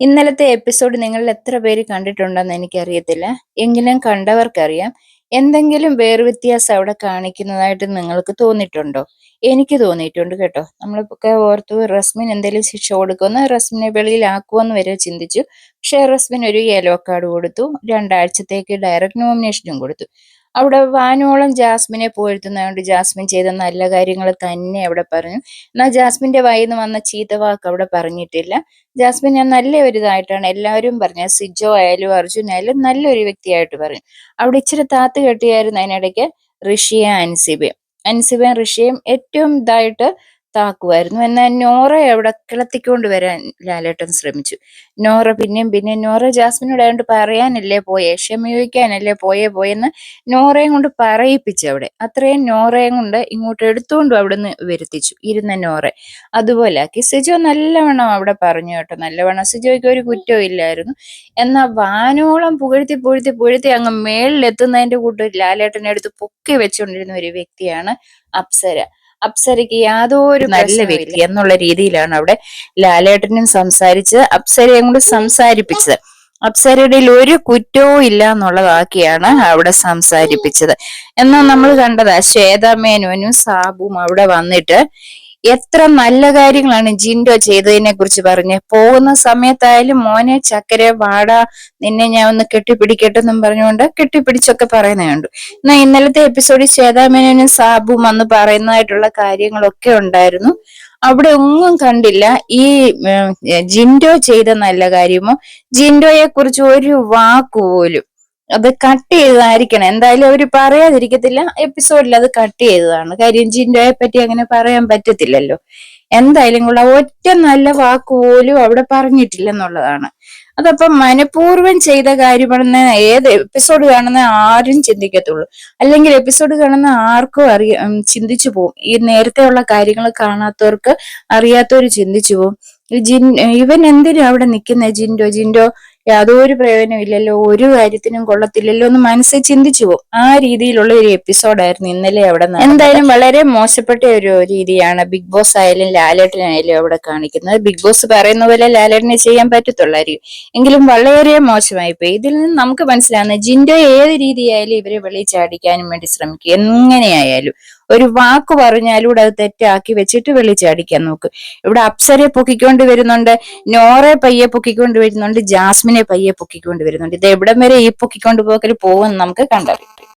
ഇന്നലത്തെ എപ്പിസോഡ് നിങ്ങൾ എത്ര പേര് കണ്ടിട്ടുണ്ടെന്ന് എനിക്കറിയത്തില്ല. എങ്കിലും കണ്ടവർക്കറിയാം. എന്തെങ്കിലും വേർവ്യത്യാസം അവിടെ കാണിക്കുന്നതായിട്ട് നിങ്ങൾക്ക് തോന്നിയിട്ടുണ്ടോ? എനിക്ക് തോന്നിയിട്ടുണ്ട് കേട്ടോ. നമ്മളിപ്പോ ഓർത്തു റസ്മിൻ എന്തെങ്കിലും ശിക്ഷ കൊടുക്കുമെന്ന് റസ്മിനെ വെളിയിലാക്കുമെന്ന് വരെ ചിന്തിച്ചു. പക്ഷേ റസ്മിൻ ഒരു യെല്ലോ കാർഡ് കൊടുത്തു. രണ്ടാഴ്ചത്തേക്ക് ഡയറക്റ്റ് നോമിനേഷനും കൊടുത്തു. അവിടെ വാനോളം ജാസ്മിനെ പോരുത്തുന്നതുകൊണ്ട് ജാസ്മിൻ ചെയ്ത നല്ല കാര്യങ്ങൾ തന്നെ അവിടെ പറഞ്ഞു. എന്നാൽ ജാസ്മിന്റെ വായിൽ നിന്ന് വന്ന ചീത്ത വാക്ക് അവിടെ പറഞ്ഞിട്ടില്ല. ജാസ്മിൻ ഞാൻ നല്ല ഒരു ഇതായിട്ടാണ് എല്ലാവരും പറഞ്ഞത്. സിജോ ആയാലും അർജുൻ ആയാലും നല്ലൊരു വ്യക്തിയായിട്ട് പറഞ്ഞു അവിടെ ഇച്ചിരി താത്ത് കെട്ടിയായിരുന്നു അതിനിടയ്ക്ക് ഋഷിയ അൻസിബയും. അൻസിബയും ഋഷിയും ഏറ്റവും ഇതായിട്ട് താക്കുമായിരുന്നു എന്നാൽ നോറ എവിടെ കിളത്തിക്കൊണ്ട് വരാൻ ലാലേട്ടൻ ശ്രമിച്ചു. നോറ പിന്നെയും പിന്നെ നോറ ജാസ്മിനോട് അതുകൊണ്ട് പറയാനല്ലേ പോയേ? ക്ഷമയോഗിക്കാനല്ലേ പോയേ? പോയെന്ന് നോറയും കൊണ്ട് പറയിപ്പിച്ചു അവിടെ. അത്രയും നോറയും കൊണ്ട് ഇങ്ങോട്ട് എടുത്തുകൊണ്ടും അവിടുന്ന് വരുത്തിച്ചു. ഇരുന്ന നോറ. അതുപോലെ ആക്കി. സിജോ നല്ലവണ്ണം അവിടെ പറഞ്ഞു കേട്ടോ. നല്ലവണ്ണം. സിജോയ്ക്ക് ഒരു കുറ്റവും ഇല്ലായിരുന്നു. എന്നാൽ വാനോളം പുകഴ്ത്തി പുഴുത്തി പുഴുത്തി അങ്ങ് മേളിലെത്തുന്നതിന്റെ കൂട്ട് ലാലേട്ടനെ എടുത്ത് പൊക്കി വെച്ചുകൊണ്ടിരുന്ന ഒരു വ്യക്തിയാണ് അപ്സര. അപ്സരയ്ക്ക് യാതൊരു നല്ല വ്യക്തി എന്നുള്ള രീതിയിലാണ് അവിടെ ലാലേട്ടനും സംസാരിച്ച് അപ്സരയും കൂടെ സംസാരിപ്പിച്ചത്. അപ്സരയുടെ ഒരു കുറ്റവും ഇല്ല എന്നുള്ളതാക്കിയാണ് അവിടെ സംസാരിപ്പിച്ചത്. എന്നാൽ നമ്മൾ കണ്ടതാ ശ്വേതാമേനോനും സാബും അവിടെ വന്നിട്ട് എത്ര നല്ല കാര്യങ്ങളാണ് ജിൻഡോ ചെയ്തതിനെ കുറിച്ച് പറഞ്ഞ്. പോകുന്ന സമയത്തായാലും മോനെ ചക്കര വാട നിന്നെ ഞാൻ ഒന്ന് കെട്ടിപ്പിടിക്കട്ടെ എന്നും പറഞ്ഞുകൊണ്ട് കെട്ടിപ്പിടിച്ചൊക്കെ പറയുന്നുണ്ട് എന്നാ ഇന്നലത്തെ എപ്പിസോഡിൽ ശ്വേതാമേനോനും സാബും അന്ന് പറയുന്നതായിട്ടുള്ള കാര്യങ്ങളൊക്കെ ഉണ്ടായിരുന്നു. അവിടെ ഒന്നും കണ്ടില്ല. ഈ ജിൻഡോ ചെയ്ത നല്ല കാര്യമോ? ജിൻഡോയെ കുറിച്ച് ഒരു വാക്ക് പോലും അത് കട്ട് ചെയ്തതായിരിക്കണം. എന്തായാലും അവർ പറയാതിരിക്കത്തില്ല. എപ്പിസോഡിൽ അത് കട്ട് ചെയ്തതാണ്. കാര്യം പറ്റി അങ്ങനെ പറയാൻ പറ്റത്തില്ലല്ലോ. എന്തായാലും കൊള്ള. ഒറ്റ നല്ല വാക്ക് പോലും അവിടെ പറഞ്ഞിട്ടില്ലെന്നുള്ളതാണ്. അതപ്പം മനഃപൂർവം ചെയ്ത കാര്യമാണെന്ന് ഏത് എപ്പിസോഡ് കാണുന്ന ആരും ചിന്തിക്കത്തുള്ളൂ. അല്ലെങ്കിൽ എപ്പിസോഡ് കാണുന്ന ആർക്കും അറിയാം ചിന്തിച്ചു പോകും ഈ നേരത്തെ ഉള്ള കാര്യങ്ങൾ കാണാത്തവർക്ക് അറിയാത്തവർ ചിന്തിച്ചു പോകും ജിൻ ഇവൻ എന്തിനാ അവിടെ നിൽക്കുന്നത് ജിൻഡോ? ജിൻഡോ യാതൊരു പ്രയോജനമില്ലല്ലോ ഒരു കാര്യത്തിനും കൊള്ളത്തില്ലല്ലോ എന്ന് മനസ്സിൽ ചിന്തിച്ചു പോകും ആ രീതിയിലുള്ള ഒരു എപ്പിസോഡായിരുന്നു ഇന്നലെ അവിടെ എന്തായാലും വളരെ മോശപ്പെട്ട ഒരു രീതിയാണ് ബിഗ് ബോസ് ആയാലും ലാലേട്ടനായാലും അവിടെ കാണിക്കുന്നത്. ബിഗ് ബോസ് പറയുന്ന പോലെ ലാലേട്ടനെ ചെയ്യാൻ പറ്റത്തുള്ളായിരിക്കും. എങ്കിലും വളരെ മോശമായി പോയി. ഇതിൽ നിന്ന് നമുക്ക് മനസ്സിലാകുന്നത് ജിൻഡോ ഏത് രീതിയായാലും ഇവരെ വെളിയിൽ ചാടിക്കാനും വേണ്ടി ശ്രമിക്കും. എങ്ങനെയായാലും. ഒരു വാക്ക് പറഞ്ഞാലൂടെ അത് തെറ്റാക്കി വെച്ചിട്ട് വിളിച്ചടിക്കാൻ നോക്ക്. ഇവിടെ അപ്സരെ പൊക്കിക്കൊണ്ട് വരുന്നുണ്ട് നോറെ പയ്യെ പൊക്കിക്കൊണ്ട് വരുന്നുണ്ട് ജാസ്മിനെ പയ്യെ പൊക്കിക്കൊണ്ട് വരുന്നുണ്ട്. ഇത് എവിടം വരെ ഈ പൊക്കിക്കൊണ്ട് പോക്കൽ പോകുമെന്ന് നമുക്ക് കണ്ടറിയാം.